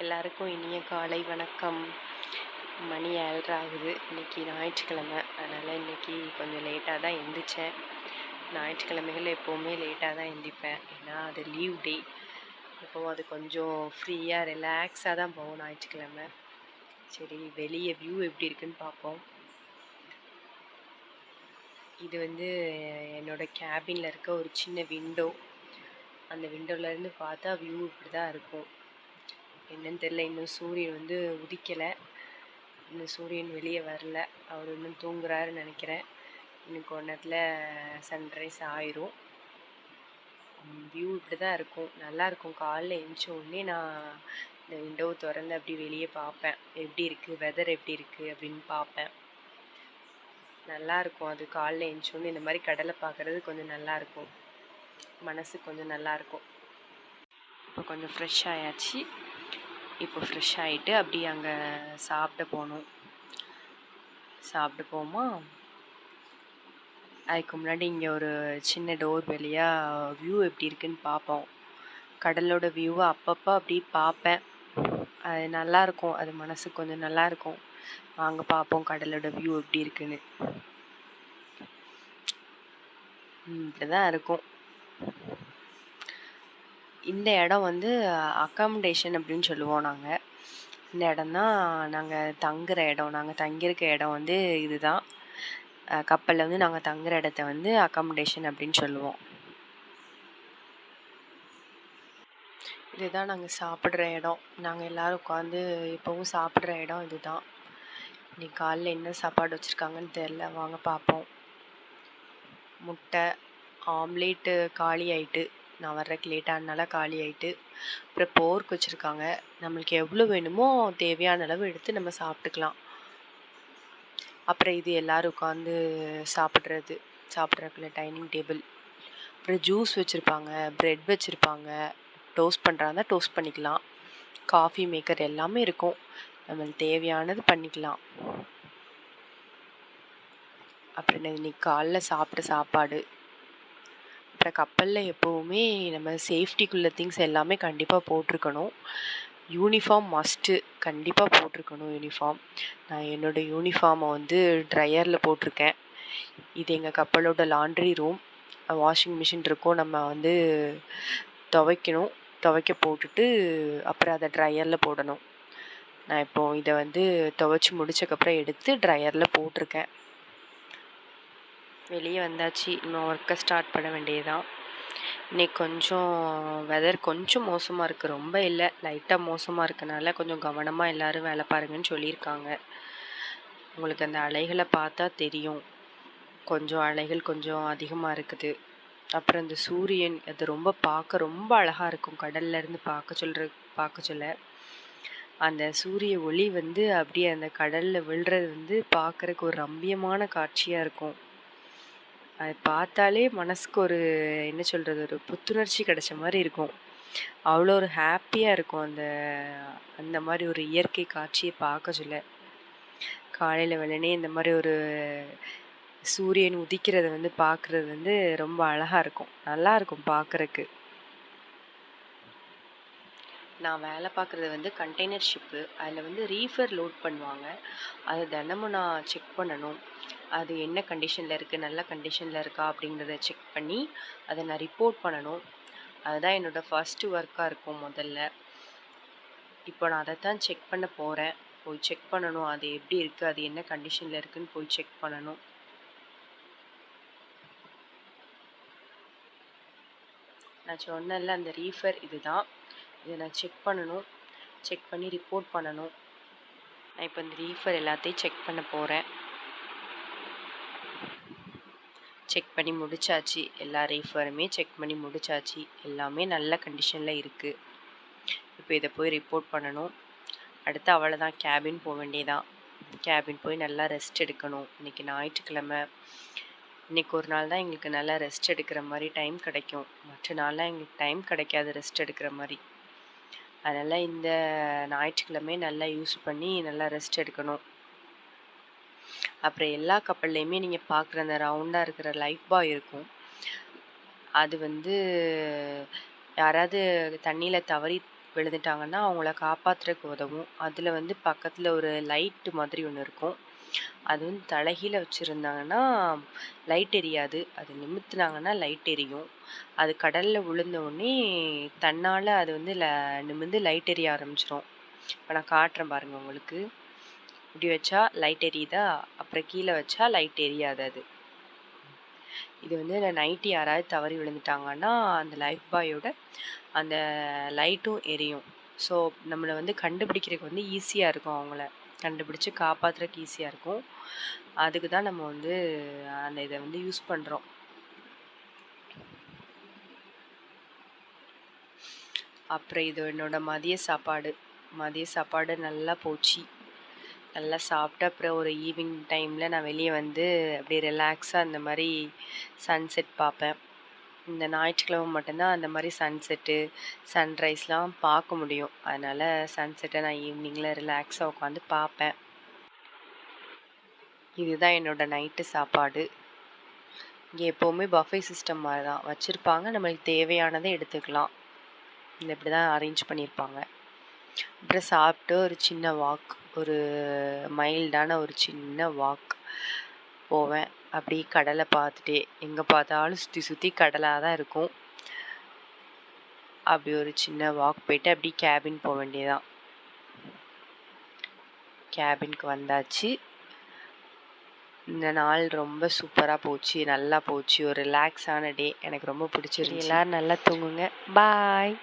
எல்லாருக்கும் இனிய காலை வணக்கம். மணி ஏழ்ரை ஆகுது. இன்னைக்கு ஞாயிற்றுக்கிழமை. அதனால் இன்னைக்கு கொஞ்சம் லேட்டாக தான் எழுந்திரிச்சேன் ஞாயிற்றுக்கிழமைகள் எப்போவுமே லேட்டாக தான் எழுந்திரிப்பேன் ஏன்னா அது லீவ் டே எப்போவும் அது கொஞ்சம் ஃப்ரீயாக ரிலாக்ஸாக தான் போகும் ஞாயிற்றுக்கிழமை. சரி வெளியே வியூ எப்படி இருக்குன்னு பார்ப்போம். இது வந்து என்னோட கேபினில் இருக்க ஒரு சின்ன விண்டோ அந்த விண்டோலேருந்து பார்த்தா வியூ இப்படி தான் இருக்கும். என்னன்னு தெரில இன்னும் சூரியன் வந்து உதிக்கலை. இன்னும் சூரியன் வெளியே வரல. அவர் இன்னும் தூங்குறாருன்னு நினைக்கிறேன். இன்னும் கொஞ்ச நேரத்தில் சன்ரைஸ் ஆயிரும். வியூ இப்படி தான் இருக்கும். நல்லா இருக்கும். காலைல எழுந்திச்ச உடனே நான் இந்த விண்டோவை திறந்து அப்படி வெளியே பார்ப்பேன். எப்படி இருக்குது வெதர் எப்படி இருக்குது அப்படின்னு பார்ப்பேன். நல்லா இருக்கும். அது காலைல எழுந்திச்சோடனே இந்த மாதிரி கடலை பார்க்குறது கொஞ்சம் நல்லா இருக்கும். மனசு கொஞ்சம் நல்லா இருக்கும். இப்போ கொஞ்சம் ஃப்ரெஷ் ஆயாச்சு. இப்போ ஃப்ரெஷ் ஆகிட்டு அப்படியே அங்கே சாப்பிட போகணும் சாப்பிட்டு போமா அதுக்கு முன்னாடி இங்கே ஒரு சின்ன டோர் வழியாக வியூ எப்படி இருக்குன்னு பார்ப்போம். கடலோட வியூவை அப்பப்போ அப்படி பார்ப்பேன். அது நல்லா இருக்கும். அது மனசுக்கு கொஞ்சம் நல்லாயிருக்கும் வாங்க பார்ப்போம் கடலோட வியூ எப்படி இருக்குன்னு. இப்படி தான் இருக்கும். இந்த இடம் வந்து அக்காமடேஷன் அப்படின்னு சொல்லுவோம் நாங்கள் இந்த இடம் தான் நாங்கள் தங்குற இடம் நாங்கள் தங்கியிருக்க இடம் வந்து இதுதான். கப்பலில் வந்து நாங்கள் தங்குற இடத்த வந்து அக்காமடேஷன் அப்படின்னு சொல்லுவோம். இதுதான் நாங்கள் சாப்பிட்ற இடம். நாங்கள் எல்லோரும் உட்காந்து இப்போவும் சாப்பிட்ற இடம் இதுதான். இன்னைக்கு காலைல என்ன சாப்பாடு வச்சுருக்காங்கன்னு தெரில வாங்க பார்ப்போம். முட்டை ஆம்லேட்டு காலி ஆயிட்டு. நான் வர்றதுக்கு லேட் ஆனனால காலி ஆயிட்டு அப்புறம் போர்க் வச்சுருக்காங்க. நம்மளுக்கு எவ்வளோ வேணுமோ தேவையான அளவு எடுத்து நம்ம சாப்பிட்டுக்கலாம். அப்புறம் இது எல்லோரும் உட்காந்து சாப்பிட்றது சாப்பிட்றதுக்குள்ள டைனிங் டேபிள் அப்புறம் ஜூஸ் வச்சுருப்பாங்க ப்ரெட் வச்சுருப்பாங்க. டோஸ்ட் பண்ணுறாங்க டோஸ்ட் பண்ணிக்கலாம். காஃபி மேக்கர் எல்லாமே இருக்கும். நம்மளுக்கு தேவையானது பண்ணிக்கலாம். அப்புறம் இன்னைக்கு காலைல சாப்பிட்ட சாப்பாடு. அப்புறம் கப்பலில் எப்போவுமே நம்ம சேஃப்டிக்குள்ள திங்ஸ் எல்லாமே கண்டிப்பாக போட்டிருக்கணும். யூனிஃபார்ம் மஸ்ட்டு கண்டிப்பாக போட்டிருக்கணும் யூனிஃபார்ம். நான் என்னோடய யூனிஃபார்மை வந்து ட்ரையரில் போட்டிருக்கேன். இது எங்கள் கப்பலோட லாண்ட்ரி ரூம். வாஷிங் மிஷின் இருக்கும் நம்ம வந்து துவைக்கணும். துவைக்க போட்டுட்டு அப்புறம் அதை ட்ரையரில் போடணும். நான் இப்போது இதை வந்து துவைச்சி முடிச்சக்கப்புறம் எடுத்து ட்ரையரில் போட்டிருக்கேன். வெளியே வந்தாச்சு. இன்னும் ஒர்க்கை ஸ்டார்ட் பண்ண வேண்டியதுதான். இன்னைக்கு கொஞ்சம் வெதர் கொஞ்சம் மோசமாக இருக்குது ரொம்ப இல்லை. லைட்டாக மோசமாக இருக்கனால கொஞ்சம் கவனமாக எல்லோரும் வேலை பாருங்கன்னு சொல்லியிருக்காங்க. உங்களுக்கு அந்த அலைகளை பார்த்தா தெரியும். கொஞ்சம் அலைகள் கொஞ்சம் அதிகமாக இருக்குது. அப்புறம் இந்த சூரியன் அது ரொம்ப பார்க்க ரொம்ப அழகாக இருக்கும். கடல்லேருந்து பார்க்க சொல்கிற பார்க்க சொல்ல. அந்த சூரிய ஒளி வந்து அப்படியே அந்த கடலில் விழுறது வந்து பார்க்குறக்கு ஒரு ரம்மியமான காட்சியாக இருக்கும். அதை பார்த்தாலே மனசுக்கு ஒரு என்ன சொல்கிறது ஒரு புத்துணர்ச்சி கிடைச்ச மாதிரி இருக்கும். அவ்வளோ ஒரு ஹாப்பியாக இருக்கும் அந்த அந்த மாதிரி ஒரு இயற்கை காட்சியை பார்க்க சொல்ல. காலையில் வெள்ளனே இந்த மாதிரி ஒரு சூரியன் உதிக்கிறத வந்து பார்க்குறது வந்து ரொம்ப அழகாக இருக்கும். நல்லா இருக்கும் பார்க்குறக்கு. நான் வேலை பார்க்குறது வந்து கண்டெய்னர் ஷிப்பு அதில் வந்து ரீஃபர் லோட் பண்ணுவாங்க. அது தினமும் நான் செக் பண்ணணும். அது என்ன கண்டிஷனில் இருக்குது நல்ல கண்டிஷனில் இருக்கா? அப்படிங்கிறத செக் பண்ணி அதை நான் ரிப்போர்ட் பண்ணணும். அதுதான் என்னோடய ஃபஸ்ட்டு ஒர்க்காக இருக்கும் முதல்ல. இப்போ நான் அதை தான் செக் பண்ண போகிறேன் போய் செக் பண்ணணும். அது எப்படி இருக்குது அது என்ன கண்டிஷனில் இருக்குதுன்னு போய் செக் பண்ணணும். நான் சொன்னேன்ல அந்த ரீஃபர் இதுதான் இதை நான் செக் பண்ணணும். செக் பண்ணி ரிப்போர்ட் பண்ணணும். நான் இப்போ இந்த ரீஃபர் எல்லாத்தையும் செக் பண்ண போகிறேன் செக் பண்ணி முடிச்சாச்சு. எல்லா ரீஃபருமே செக் பண்ணி முடிச்சாச்சு. எல்லாமே நல்ல கண்டிஷனில் இருக்குது இப்போ இதை போய் ரிப்போர்ட் பண்ணணும். அடுத்து அவ்வளோதான் கேபின் போக வேண்டியதான் கேபின் போய் நல்லா ரெஸ்ட் எடுக்கணும். இன்றைக்கி ஞாயிற்றுக்கிழமை. இன்றைக்கி ஒரு நாள் தான் எங்களுக்கு நல்லா ரெஸ்ட் எடுக்கிற மாதிரி டைம் கிடைக்கும். மற்ற நாள்லாம் எங்களுக்கு டைம் கிடைக்காது ரெஸ்ட் எடுக்கிற மாதிரி. அதனால் இந்த ஞாயிற்றுக்கிழமை நல்லா யூஸ் பண்ணி நல்லா ரெஸ்ட் எடுக்கணும். அப்புறம் எல்லா கப்பல்லையுமே நீங்கள் பார்க்குற அந்த ரவுண்டாக இருக்கிற லைஃப் பாய் இருக்கும். அது வந்து யாராவது தண்ணியில் தவறி விழுந்துட்டாங்கன்னா அவங்கள காப்பாற்றுறதுக்கு உதவும். அதில் வந்து பக்கத்தில் ஒரு லைட்டு மாதிரி ஒன்று இருக்கும். அது வந்து தலைகீழ வச்சுருந்தாங்கன்னா லைட் எரியாது. அது நிமித்துனாங்கன்னா லைட் எரியும். அது கடலில் விழுந்த உடனே தன்னால் அது வந்து ல நிமிர்ந்து லைட் எரிய ஆரம்பிச்சிரும். இப்போ நான் காட்டுறேன் பாருங்கள் உங்களுக்கு. இப்படி வச்சா லைட் எரியுதா? அப்புறம் கீழே வச்சா லைட் எரியாது அது. இது வந்து நைட்டு யாராவது தவறி விழுந்துட்டாங்கன்னா அந்த லைஃப் பாயோட அந்த லைட்டும் எரியும். ஸோ நம்மளை வந்து கண்டுபிடிக்கிறதுக்கு வந்து ஈஸியாக இருக்கும் அவங்கள. கண்டுபிடிச்சி காப்பாற்றுறதுக்கு ஈஸியாக இருக்கும். அதுக்கு தான் நம்ம வந்து அந்த இதை வந்து யூஸ் பண்ணுறோம் அப்புறம் இது என்னோட மதிய சாப்பாடு. மதிய சாப்பாடு நல்லா போச்சு. நல்லா சாப்பிட்டு அப்புறம் ஒரு ஈவினிங் டைமில் நான் வெளியே வந்து அப்படியே ரிலாக்ஸாக இந்த மாதிரி சன்செட் பார்ப்பேன். இந்த ஞாயிற்றுக்கிழமை மட்டும்தான் அந்த மாதிரி சன்செட்டு சன்ரைஸ்லாம் பார்க்க முடியும். அதனால் சன்செட்டை நான் ஈவினிங்கில் ரிலாக்ஸாக உட்காந்து பார்ப்பேன். இதுதான் என்னோடய நைட்டு சாப்பாடு. இங்கே எப்போவுமே பஃபே சிஸ்டம் மாதிரி தான் வச்சுருப்பாங்க. நம்மளுக்கு தேவையானதை எடுத்துக்கலாம். இந்த இப்படி தான் அரேஞ்ச் பண்ணியிருப்பாங்க. அப்புறம் சாப்பிட்டு ஒரு சின்ன வாக் ஒரு மைல்டான ஒரு சின்ன வாக் போவேன். அப்படியே கடலை பார்த்துட்டே எங்கே பார்த்தாலும் சுற்றி சுற்றி கடலாக தான் இருக்கும். அப்படி ஒரு சின்ன வாக் போயிட்டு அப்படியே கேபின் போக வேண்டியதான் கேபினுக்கு வந்தாச்சு. இந்த நாள் ரொம்ப சூப்பராக போச்சு நல்லா போச்சு. ஒரு ரிலாக்ஸான டே எனக்கு ரொம்ப பிடிச்சிருக்கு எல்லாரும் நல்லா தூங்குங்க. பாய்